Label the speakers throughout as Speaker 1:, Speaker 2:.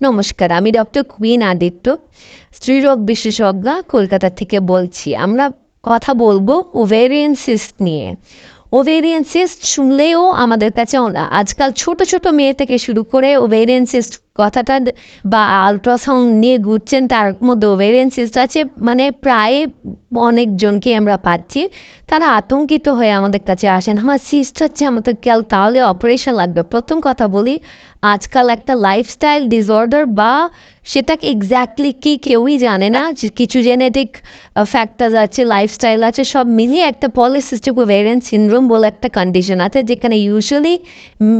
Speaker 1: নমস্কার, আমি doctor queen Aditya, স্ত্রীরোগ বিশেষজ্ঞ কলকাতা থেকে বলছি। আমরা কথা বলব ওভেরিয়ান সিস্ট নিয়ে। ওভেরিয়ান সিস্ট শুনলেও আমাদের কাছে আজকাল ছোট ছোট মেয়ে থেকে শুরু করে ওভেরিয়ান সিস্ট কথাটা বা আলট্রাসাউন্ড নিয়ে ঘুরছেন তার মধ্যে ওভেরিয়ান সিস্ট আছে মানে প্রায় অনেকজনকে আমরা পাচ্ছি। তারা আতঙ্কিত হয়ে আমাদের কাছে আসেন। আমার সিস্ট হচ্ছে আমাদের কাল তাহলে অপারেশন লাগবে। প্রথম কথা বলি, আজকাল একটা লাইফস্টাইল ডিসঅর্ডার বা সেটাকে এক্স্যাক্টলি কি কেউই জানে না। কিছু জেনেটিক ফ্যাক্টর আছে লাইফস্টাইল আছে, সব মিলিয়ে একটা পলিসিস্টিক ওভেরিয়ান সিনড্রোম বলে একটা কন্ডিশন আছে, যেখানে ইউজুয়ালি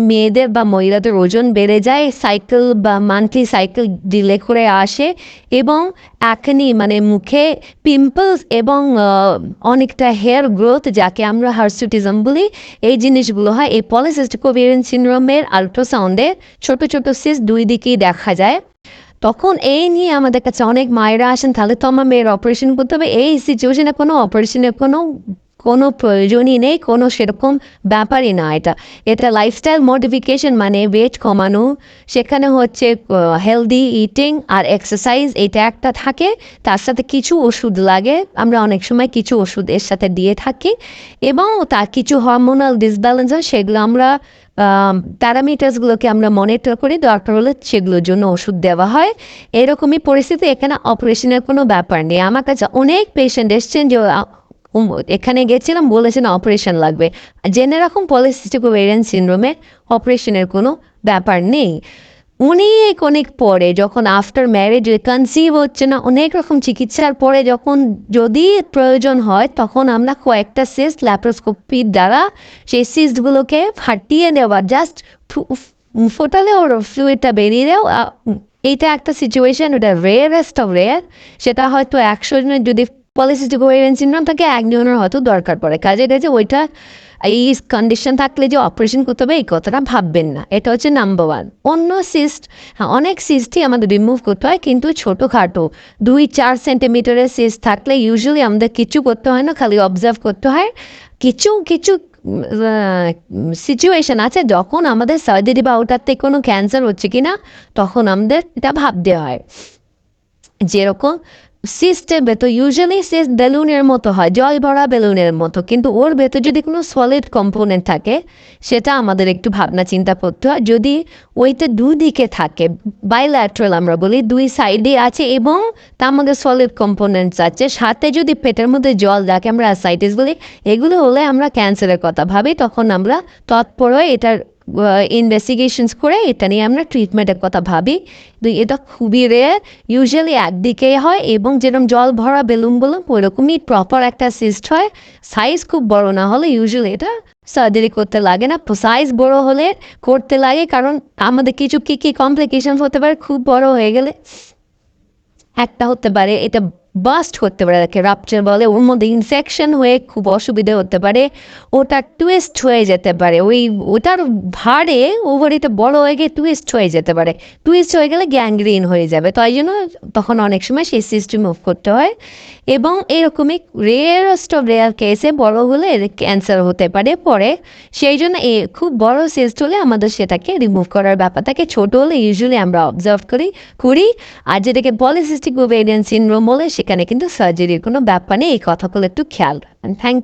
Speaker 1: মেয়েদের বা মহিলাদের ওজন বেড়ে যায় সাইকেল বা মান্থলি সাইকেল ডিলে করে আসে এবং এখনই মানে মুখে পিম্পলস এবং অনেকটা হেয়ার গ্রোথ যাকে আমরা হার্সুটিজম বলি, এই জিনিসগুলো হয়। এই পলিসিস্টিক ওভেরিয়ান সিনড্রোমের আল্ট্রাসাউন্ডে ছোট ছোট সিস দুই দিকেই দেখা যায়। তখন এই নিয়ে আমাদের কাছে অনেক মায়েরা আসেন, তাহলে তো আমার মেয়ের অপারেশন করতে হবে। এই সিচুয়েশনে কোনো অপারেশনের কোনো কোনো প্রয়োজনই নেই, কোনো সেরকম ব্যাপারই না এটা। এটা লাইফস্টাইল মডিফিকেশন মানে ওয়েট কমানো, সেখানে হচ্ছে হেলদি ইটিং আর এক্সারসাইজ এটা একটা থাকে, তার সাথে কিছু ওষুধ লাগে, আমরা অনেক সময় কিছু ওষুধ এর সাথে দিয়ে থাকি এবং তার কিছু হরমোনাল ডিসব্যালেন্স হয়, সেগুলো আমরা প্যারামিটার্সগুলোকে আমরা মনিটর করি, দরকার হলে সেগুলোর জন্য ওষুধ দেওয়া হয়। এরকমই পরিস্থিতি, এখানে অপারেশনের কোনো ব্যাপার নেই। আমার কাছে অনেক পেশেন্ট এসছেন যে এখানে গেছিলাম বলেছেন অপারেশন লাগবে। জেনে রাখুন পলিসিস্টিক ওভেরিয়ান সিনড্রোমে অপারেশনের কোনো ব্যাপার নেই। অনেক অনেক পরে, যখন আফটার ম্যারেজ কনসিভ হচ্ছে না, অনেক রকম চিকিৎসার পরে যখন যদি প্রয়োজন হয়, তখন আমরা কয়েকটা সিস্ট ল্যাপ্রোস্কোপির দ্বারা সেই সিস্টগুলোকে ফাটিয়ে নেওয়া জাস্ট ফোটালে ওর ফ্লুইডটা বেরিয়ে দেও এইটা একটা সিচুয়েশন ওটা রেয়ারেস্ট অফ রেয়ার সেটা হয়তো একশো জনের যদি পলিসিস্টিক ওভেরিয়ান সিনড্রোম থাকে, এক একজনের হয়তো দরকার পড়ে। কাজে কাজে ওইটা, এই কন্ডিশন থাকলে যে অপারেশন করতে হবে, এই কথাটা ভাববেন না। এটা হচ্ছে নাম্বার ওয়ান অন্য সিস্ট হ্যাঁ অনেক সিস্টই আমাদের রিমুভ করতে হয়, কিন্তু ছোটোখাটো, দুই চার সেন্টিমিটারের সিস্ট থাকলে ইউজুয়ালি আমাদের কিছু করতে হয় না, খালি অবজার্ভ করতে হয়। কিছু কিছু সিচুয়েশন আছে, যখন আমাদের সার্জারি বা ওটাতে কোনো ক্যান্সার হচ্ছে কি না তখন আমাদের এটা ভাবতে হয়। যেরকম সিস্টেম ভেতর ইউজুয়ালি সিস্ট বেলুনের মতো হয়, জল ভরা বেলুনের মতো। কিন্তু ওর ভেতর যদি কোনো সলিড কম্পোনেন্ট থাকে, সেটা আমাদের একটু ভাবনা চিন্তা করতে হয়। যদি ওইটা দুদিকে থাকে বাইল্যাট্রাল আমরা বলি, দুই সাইডে আছে এবং তার মধ্যে সলিড কম্পোনেন্টস আছে, সাথে যদি পেটের মধ্যে জল যাকে আমরা অ্যাসাইটিস বলি, এগুলো হলে আমরা ক্যান্সারের কথা ভাবি, তখন আমরা তৎপর এটার ইনভেস্টিগেশনস করে এটা নিয়ে আমরা ট্রিটমেন্টের কথা ভাবি। তো এটা খুবই রেয়ার ইউজুয়ালি একদিকে হয় এবং যেরকম জল ভরা বেলুন বলুন, ওইরকমই প্রপার একটা সিস্ট হয়। সাইজ খুব বড় না হলে ইউজুয়ালি এটা সার্জারি করতে লাগে না। সাইজ বড় হলে করতে লাগে কারণ আমাদের কিছু কী কী কমপ্লিকেশন হতে পারে, খুব বড় হয়ে গেলে একটা হতে পারে। এটা বাস্ট করতে পারে, তাকে রাপচার বলে। ওর মধ্যে ইনফেকশন হয়ে খুব অসুবিধে হতে পারে। ওটা টুয়েস্ট হয়ে যেতে পারে। ওই, ওটার ভারে ওভারিটা বড় হয়ে গিয়ে টুয়েস্ট হয়ে যেতে পারে। টুয়েস্ট হয়ে গেলে গ্যাংগ্রিন হয়ে যাবে। তাই জন্য তখন অনেক সময় সেই সিস্টেম মুভ করতে হয়। এবং এরকমই রেয়ারেস্ট অফ রেয়ার কেসে বড় হলে ক্যান্সার হতে পারে, পরে। সেই জন্য এ খুব বড় সিস্ট হলে আমাদের সেটাকে রিমুভ করার ব্যাপার। থাকে ছোট হলে ইউজুয়ালি আমরা অবজার্ভ করি করি। আর যেটাকে পলিসিস্টিক ওভেরিয়ান সিনড্রোম বলে সেখানে কিন্তু সার্জারির কোনো ব্যাপার নেই। এই কথাগুলো একটু খেয়াল রাখবেন। থ্যাংক